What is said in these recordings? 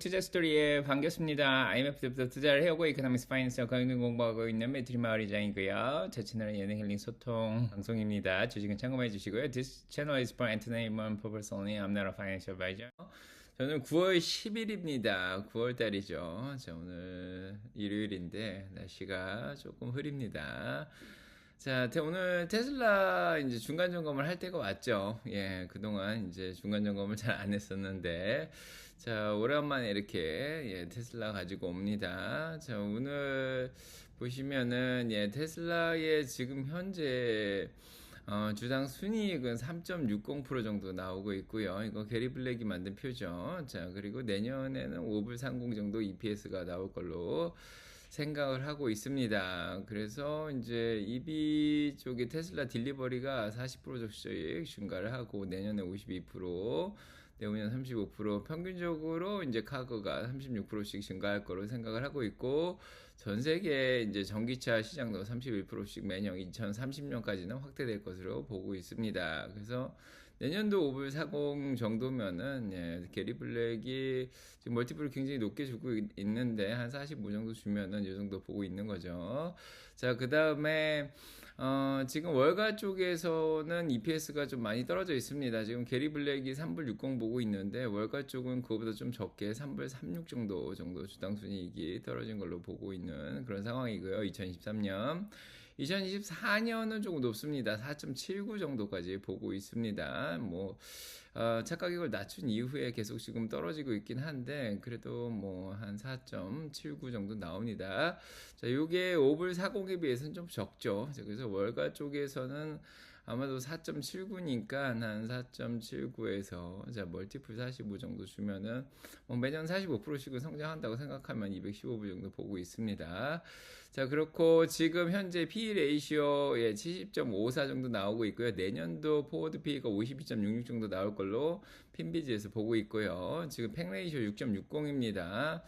투자 스토리에 반갑습니다. IMF부터 투자를 해오고 이코노미스 파이낸스 경영 공부하고 있는 매트리 마을이장이고요. 제 채널은 예능 힐링 소통 방송입니다. 주식은 참고해 주시고요. This channel is for entertainment purpose only. I'm not a financial advisor. 저는 9월 10일입니다. 9월 달이죠. 자, 오늘 일요일인데 날씨가 조금 흐립니다. 자, 오늘 테슬라 이제 중간 점검을 할 때가 왔죠. 예, 그동안 이제 중간 점검을 잘 안 했었는데, 자, 오랜만에 이렇게, 예, 테슬라 가지고 옵니다. 자, 오늘 보시면은, 예, 테슬라의 지금 현재, 어, 주당 순이익은 3.60% 정도 나오고 있고요. 이거 게리 블랙이 만든 표죠. 자, 그리고 내년에는 5불 30 정도 EPS가 나올 걸로 생각을 하고 있습니다. 그래서 이제 EV 쪽에 테슬라 딜리버리가 40% 정도씩 증가를 하고 내년에 52%, 내후년 35% 평균적으로 이제 카거가 36%씩 증가할 거로 생각을 하고 있고 전 세계 이제 전기차 시장도 31%씩 매년 2030년까지는 확대될 것으로 보고 있습니다. 그래서 내년도 5불 40 정도면은 예, 게리 블랙이 지금 멀티플을 굉장히 높게 주고 있는데 한 45 정도 주면은 이 정도 보고 있는 거죠. 자, 그다음에 어, 지금 월가 쪽에서는 EPS가 좀 많이 떨어져 있습니다. 지금 게리 블랙이 3불 60 보고 있는데 월가 쪽은 그거보다 좀 적게 3불 36 정도 정도 주당 순이익이 떨어진 걸로 보고 있는 그런 상황이고요. 2023년 2024년은 조금 높습니다. 4.79 정도까지 보고 있습니다. 뭐, 어, 차 가격을 낮춘 이후에 계속 지금 떨어지고 있긴 한데, 그래도 뭐, 한 4.79 정도 나옵니다. 자, 요게 5불 40에 비해서는 좀 적죠. 그래서 월가 쪽에서는 아마도 4.79니까 한 4.79에서 자 멀티플 45 정도 주면은 뭐 매년 45%씩은 성장한다고 생각하면 215불 정도 보고 있습니다. 자 그렇고 지금 현재 PE 레이시오 예, 70.54 정도 나오고 있고요. 내년도 포워드 PE가 52.66 정도 나올 걸로 핀비지에서 보고 있고요. 지금 팽 레이시오 6.60입니다.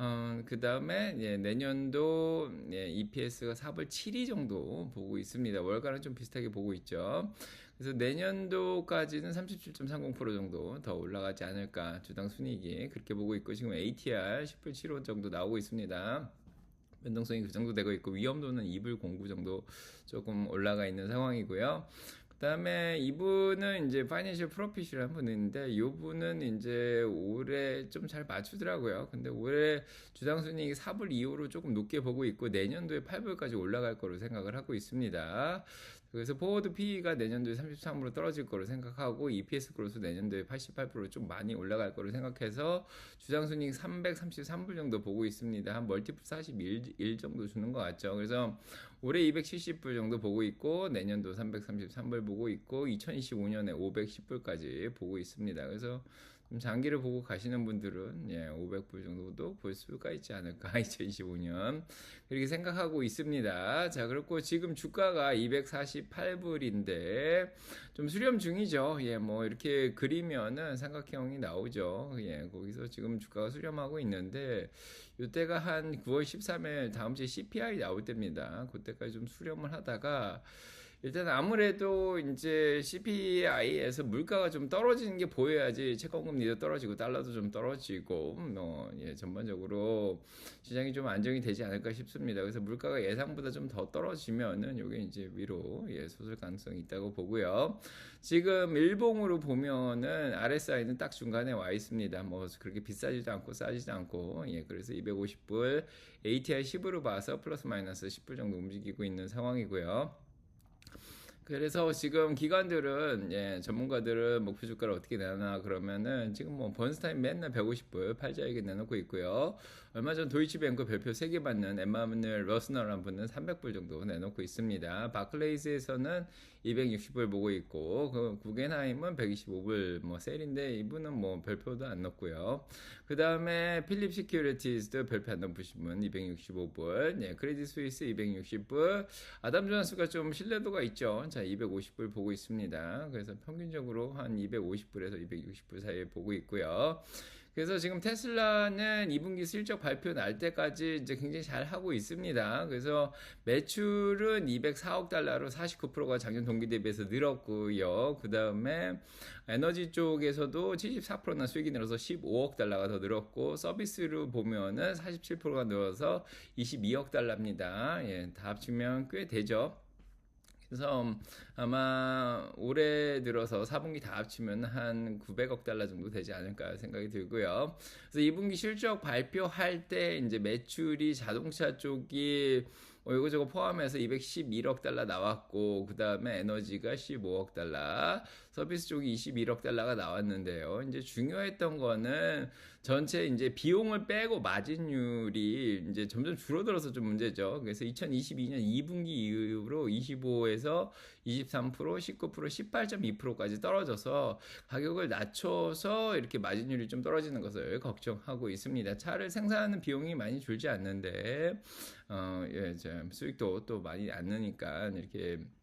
어, 그 다음에 예, 내년도 예, EPS가 4불 7이 정도 보고 있습니다. 월가는 좀 비슷하게 보고 있죠. 그래서 내년도까지는 37.30% 정도 더 올라가지 않을까 주당 순이익이 그렇게 보고 있고 지금 ATR 10불 7호 정도 나오고 있습니다. 변동성이 그 정도 되고 있고 위험도는 2불 09 정도 조금 올라가 있는 상황이고요. 그다음에 이분은 이제 파이낸셜 프로핏이라는 분인데 이 분은 이제 올해 좀 잘 맞추더라고요. 근데 올해 주당 순이익 4불 이후로 조금 높게 보고 있고 내년도에 8불까지 올라갈 거로 생각을 하고 있습니다. 그래서 포워드 PE가 내년도에 33으로 떨어질 거로 생각하고 EPS 그로스 내년도에 88%좀 많이 올라갈 거로 생각해서 주당 순이익 333불 정도 보고 있습니다. 한 멀티플 41 정도 주는 것 같죠. 그래서 올해 270불 정도 보고 있고 내년도 333불 보고 있고 2025년에 510불까지 보고 있습니다. 그래서 좀 장기를 보고 가시는 분들은 예, 500불 정도도 볼 수가 있지 않을까 2025년 그렇게 생각하고 있습니다. 자 그렇고 지금 주가가 248불인데 좀 수렴 중이죠. 예, 뭐 이렇게 그리면은 삼각형이 나오죠. 예, 거기서 지금 주가가 수렴하고 있는데 이때가 한 9월 13일 다음 주에 CPI 나올 때입니다. 그때까지 좀 수렴을 하다가 일단 아무래도 이제 CPI에서 물가가 좀 떨어지는 게 보여야지 채권금리도 떨어지고 달러도 좀 떨어지고 뭐 예, 전반적으로 시장이 좀 안정이 되지 않을까 싶습니다. 그래서 물가가 예상보다 좀 더 떨어지면은 요게 이제 위로 예, 솟을 가능성이 있다고 보고요. 지금 일봉으로 보면은 RSI는 딱 중간에 와 있습니다. 뭐 그렇게 비싸지도 않고 싸지도 않고 예, 그래서 250불 ATI 10으로 봐서 플러스 마이너스 10불 정도 움직이고 있는 상황이고요. 그래서 지금 기관들은 예, 전문가들은 목표 주가를 어떻게 내나 그러면은 지금 뭐 번스타인 맨날 150불 팔자에게 내놓고 있고요. 얼마 전 도이치뱅크 별표 3개 받는 엠마누엘 러스너라는 분은 300불 정도 내놓고 있습니다. 바클레이즈에서는 260불 보고 있고 그 구겐하임은 125불 뭐 셀인데 이분은 뭐 별표도 안 넣고요. 그 다음에 필립 시큐리티즈도 별표 안 넣으신 분 265불, 예, 크레딧 스위스 260불, 아담 존스가 좀 신뢰도가 있죠. 자 250불 보고 있습니다. 그래서 평균적으로 한 250불에서 260불 사이에 보고 있고요. 그래서 지금 테슬라는 2분기 실적 발표 날 때까지 이제 굉장히 잘 하고 있습니다. 그래서 매출은 204억 달러로 49%가 작년 동기 대비해서 늘었고요. 그 다음에 에너지 쪽에서도 74%나 수익이 늘어서 15억 달러가 더 늘었고 서비스로 보면은 47%가 늘어서 22억 달러입니다. 예, 다 합치면 꽤 되죠. 그래서 아마 올해 들어서 4분기 다 합치면 한 900억 달러 정도 되지 않을까 생각이 들고요. 그래서 2분기 실적 발표할 때 이제 매출이 자동차 쪽이 뭐 이거저거 포함해서 211억 달러 나왔고 그 다음에 에너지가 15억 달러, 서비스 쪽이 21억 달러가 나왔는데요. 이제 중요했던 거는 전체 이제 비용을 빼고 마진율이 이제 점점 줄어들어서 좀 문제죠. 그래서 2022년 2분기 이후로 25에서 23%, 19%, 18.2%까지 떨어져서 가격을 낮춰서 이렇게 마진율이 좀 떨어지는 것을 걱정하고 있습니다. 차를 생산하는 비용이 많이 줄지 않는데 어, 예, 수익도 또 많이 안 느니까 이렇게 어,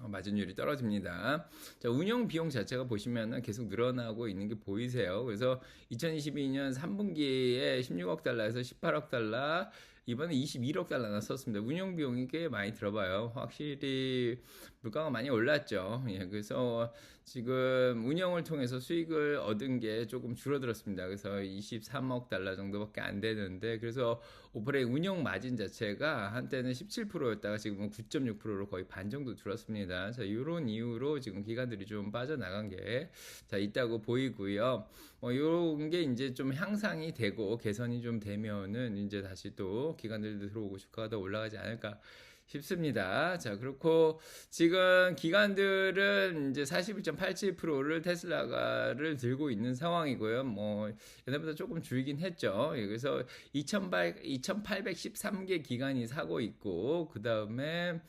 마진율이 떨어집니다. 자, 운영 비용 자체가 보시면은 계속 늘어나고 있는 게 보이세요. 그래서 2022년 3분기에 16억 달러에서 18억 달러, 이번에 21억 달러나 썼습니다. 운영 비용이 꽤 많이 들어봐요. 확실히 물가가 많이 올랐죠. 예, 그래서 지금 운영을 통해서 수익을 얻은 게 조금 줄어들었습니다. 그래서 23억 달러 정도밖에 안 되는데 그래서 오퍼레이 운영 마진 자체가 한때는 17%였다가 지금은 9.6%로 거의 반 정도 줄었습니다. 자, 이런 이유로 지금 기관들이 좀 빠져나간 게 자, 있다고 보이고요. 뭐 요런 게 이제 좀 향상이 되고 개선이 좀 되면은 이제 다시 또 기관들도 들어오고 주가가 더 올라가지 않을까 싶습니다. 자, 그렇고 지금 기관들은 이제 41.87%를 테슬라가를 들고 있는 상황이고요. 뭐 옛날보다 조금 줄긴 했죠. 예, 그래서 2,800, 2,813개 기관이 사고 있고 그 다음에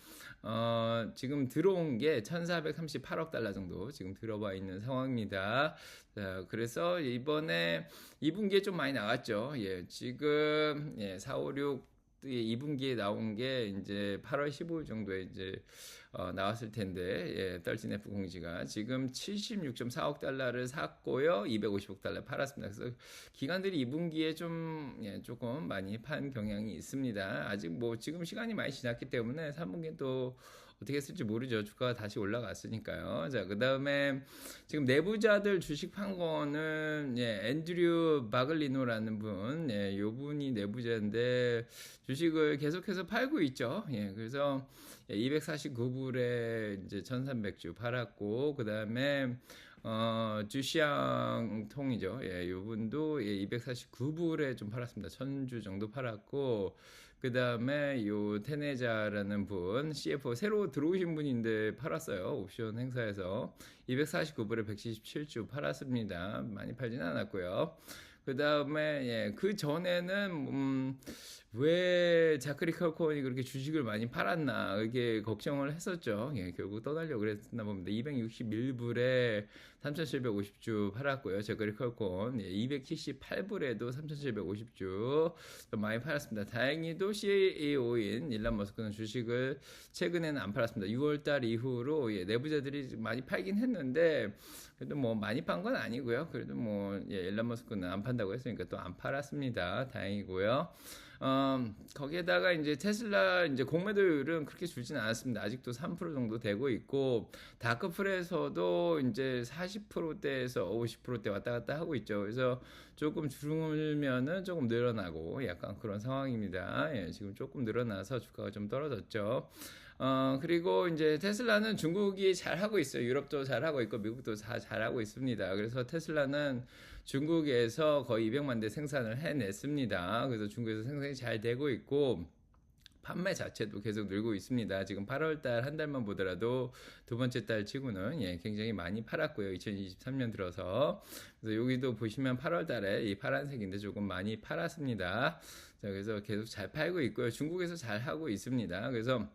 어, 지금 들어온 게 1,438억 달러 정도 지금 들어와 있는 상황입니다. 자, 그래서 이번에 2분기에 좀 많이 나왔죠. 예, 지금 예, 4, 5, 6 2분기에 나온 게 이제 8월 15일 정도에 이제 어, 나왔을 텐데 예, 떨진 F 공지가 지금 76.4억 달러를 샀고요, 250억 달러 팔았습니다. 그래서 기관들이 2분기에 좀 예, 조금 많이 판 경향이 있습니다. 아직 뭐 지금 시간이 많이 지났기 때문에 3분기는 또 어떻게 했을지 모르죠. 주가가 다시 올라갔으니까요. 자, 그 다음에 지금 내부자들 주식 판 거는, 예, 앤드류 바글리노라는 분, 예, 요 분이 내부자인데 주식을 계속해서 팔고 있죠. 예, 그래서 249불에 이제 1300주 팔았고, 그 다음에 어, 주시앙 통이죠. 예, 요 분도 예, 249불에 좀 팔았습니다. 1000주 정도 팔았고, 그 다음에 요 테네자라는 분, CFO 새로 들어오신 분인데 팔았어요. 옵션 행사에서 249불에 177주 팔았습니다. 많이 팔진 않았고요. 그 다음에 예, 그 전에는 음, 왜 자크리 칼코원이 그렇게 주식을 많이 팔았나 이게 걱정을 했었죠. 예, 결국 떠나려고 그랬나 봅니다. 261불에 3,750주 팔았고요. 자크리 칼코원 예, 278불에도 3,750주 많이 팔았습니다. 다행히도 CEO인 일란 머스크는 주식을 최근에는 안 팔았습니다. 6월달 이후로 예, 내부자들이 많이 팔긴 했는데 그래도 뭐 많이 판 건 아니고요. 그래도 뭐 예, 일란 머스크는 안 판다고 했으니까 또 안 팔았습니다. 다행이고요. 어, 거기에다가 이제 테슬라 이제 공매도율은 그렇게 줄지는 않았습니다. 아직도 3% 정도 되고 있고 다크풀에서도 이제 40%대에서 50%대 왔다 갔다 하고 있죠. 그래서 조금 줄면은 조금 늘어나고 약간 그런 상황입니다. 예, 지금 조금 늘어나서 주가가 좀 떨어졌죠. 어, 그리고 이제 테슬라는 중국이 잘 하고 있어요. 유럽도 잘 하고 있고 미국도 다 잘하고 있습니다. 그래서 테슬라는 중국에서 거의 200만 대 생산을 해냈습니다. 그래서 중국에서 생산이 잘 되고 있고 판매 자체도 계속 늘고 있습니다. 지금 8월 달 한 달만 보더라도 두 번째 달 치고는 예, 굉장히 많이 팔았고요. 2023년 들어서. 그래서 여기도 보시면 8월 달에 이 파란색인데 조금 많이 팔았습니다. 자, 그래서 계속 잘 팔고 있고요. 중국에서 잘 하고 있습니다. 그래서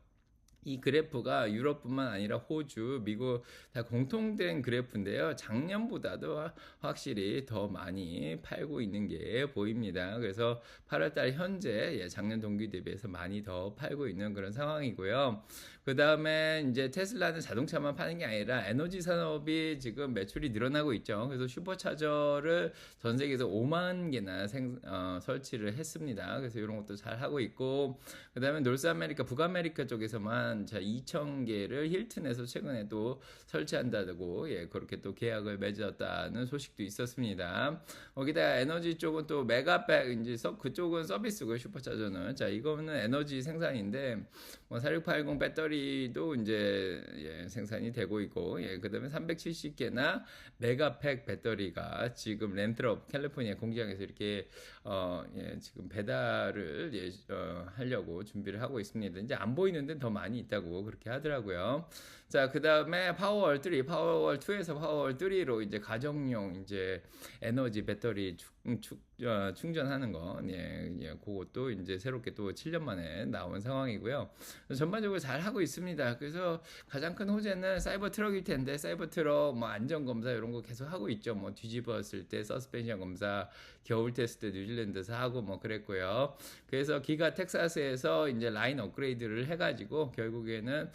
이 그래프가 유럽뿐만 아니라 호주, 미국 다 공통된 그래프인데요. 작년보다도 확실히 더 많이 팔고 있는 게 보입니다. 그래서 8월달 현재 예, 작년 동기 대비해서 많이 더 팔고 있는 그런 상황이고요. 그 다음에 이제 테슬라는 자동차만 파는 게 아니라 에너지 산업이 지금 매출이 늘어나고 있죠. 그래서 슈퍼차저를 전 세계에서 5만 개나 생, 어, 설치를 했습니다. 그래서 이런 것도 잘 하고 있고, 그 다음에 놀스 아메리카, 북아메리카 쪽에서만 자 2천 개를 힐튼에서 최근에 또 설치한다고 예 그렇게 또 계약을 맺었다는 소식도 있었습니다. 거기다 에너지 쪽은 또 메가백 이제 서, 그쪽은 서비스고 슈퍼차저는 자 이거는 에너지 생산인데 뭐 4680 배터리도 이제 예, 생산이 되고 있고 예 그다음에 370개나 메가팩 배터리가 지금 렌트럽 캘리포니아 공장에서 이렇게 어 예, 지금 배달을 예, 어, 하려고 준비를 하고 있습니다. 이제 안 보이는데 더 많이 있다고 그렇게 하더라고요. 자, 그 다음에 파워월 3, 파워월 2에서 파워월 3로 이제 가정용 이제 에너지 배터리 축, 축, 어, 충전하는 거, 예, 예, 그것도 이제 새롭게 또 7년 만에 나온 상황이고요. 전반적으로 잘 하고 있습니다. 그래서 가장 큰 호재는 사이버 트럭일 텐데, 사이버 트럭 뭐 안전 검사 이런 거 계속 하고 있죠. 뭐 뒤집었을 때 서스펜션 검사, 겨울 테스트 뉴질랜드에서 하고 뭐 그랬고요. 그래서 기가 텍사스에서 이제 라인 업그레이드를 해가지고 결국에는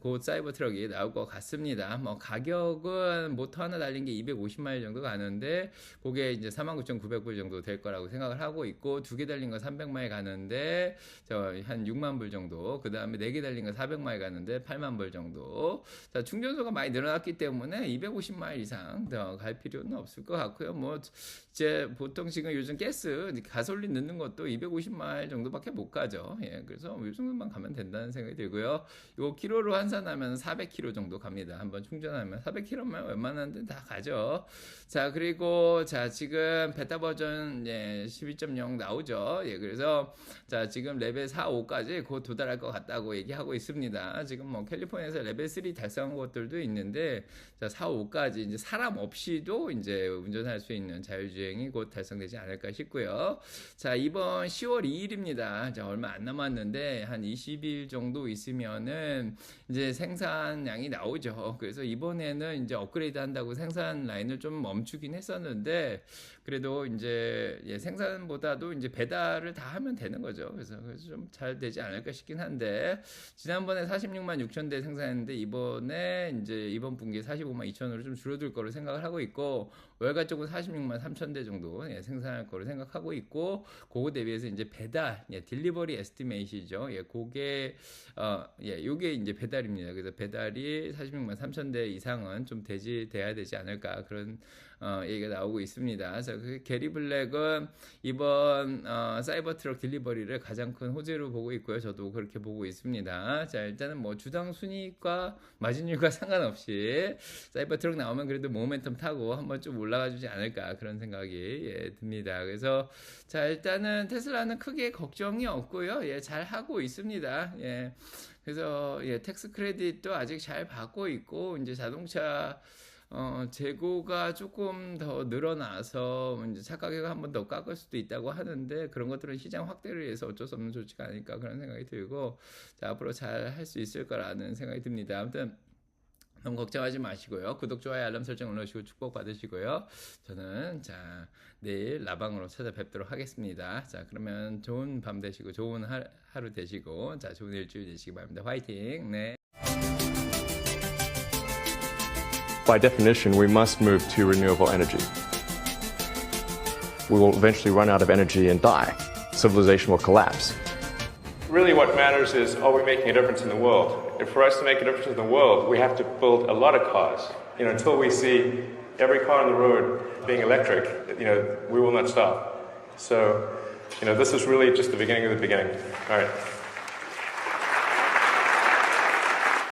곧 사이버 트럭이 나올 것 같습니다. 뭐 가격은 모터 하나 달린 게 250마일 정도 가는데 그게 이제 49,900불 정도 될 거라고 생각을 하고 있고 두 개 달린 거 300마일 가는데 저 한 6만 불 정도 그 다음에 네 개 달린 거 400마일 가는데 8만 불 정도 자 충전소가 많이 늘어났기 때문에 250마일 이상 더 갈 필요는 없을 것 같고요. 뭐 이제 보통 지금 요즘 가스 가솔린 넣는 것도 250마일 정도밖에 못 가죠. 예, 그래서 이 정도만 가면 된다는 생각이 들고요. 요 키로 로 환산하면 400km 정도 갑니다. 한번 충전하면 400km면 웬만한 데 다 가죠. 자, 그리고 자, 지금 베타 버전 예, 12.0 나오죠. 예, 그래서 자, 지금 레벨 4, 5까지 곧 도달할 것 같다고 얘기하고 있습니다. 지금 뭐 캘리포니아에서 레벨 3 달성한 것들도 있는데 자, 4, 5까지 이제 사람 없이도 이제 운전할 수 있는 자율주행이 곧 달성되지 않을까 싶고요. 자, 이번 10월 2일입니다. 자, 얼마 안 남았는데 한 20일 정도 있으면은 이제 생산량이 나오죠. 그래서 이번에는 이제 업그레이드 한다고 생산 라인을 좀 멈추긴 했었는데 그래도 이제 예, 생산보다도 이제 배달을 다 하면 되는 거죠. 그래서, 그래서 좀 잘 되지 않을까 싶긴 한데 지난번에 46만 6천 대 생산했는데 이번에 이제 이번 분기에 45만 2천으로 좀 줄어들 거로 생각을 하고 있고 월가 쪽은 46만 3천 대 정도 예, 생산할 거로 생각하고 있고 그거 대비해서 이제 배달 예, 딜리버리 에스티메이시죠. 예, 그게 어, 예, 요게 이제 배달입니다. 그래서 배달이 46만 3천 대 이상은 좀 되지 돼야 되지 않을까 그런 어, 얘기가 나오고 있습니다. 그래서 그 게리 블랙은 이번 어, 사이버 트럭 딜리버리를 가장 큰 호재로 보고 있고요. 저도 그렇게 보고 있습니다. 자, 일단은 뭐 주당 순위과 마진율과 상관없이 사이버 트럭 나오면 그래도 모멘텀 타고 한번 좀 올라가 주지 않을까 그런 생각이 예, 듭니다. 그래서 자, 일단은 테슬라는 크게 걱정이 없고요. 예, 잘 하고 있습니다. 예. 그래서 예, 텍스 크레딧도 아직 잘 받고 있고 이제 자동차 어, 재고가 조금 더 늘어나서 이제 차 가격을 한 번 더 깎을 수도 있다고 하는데 그런 것들은 시장 확대를 위해서 어쩔 수 없는 조치가 아닐까 그런 생각이 들고 자, 앞으로 잘 할 수 있을 거라는 생각이 듭니다. 아무튼 너무 걱정하지 마시고요. 구독, 좋아요, 알람 설정 눌러주시고 축복 받으시고요. 저는 자 내일 라방으로 찾아뵙도록 하겠습니다. 자 그러면 좋은 밤 되시고 좋은 하, 하루 되시고 자 좋은 일주일 되시기 바랍니다. 화이팅. 네. By definition, we must move to renewable energy. We will eventually run out of energy and die. Civilization will collapse. Really, what matters is are we making a difference in the world? And for us to make a difference in the world, we have to build a lot of cars. You know, until we see every car on the road being electric, you know, we will not stop. So, you know, this is really just the beginning of the beginning. All right.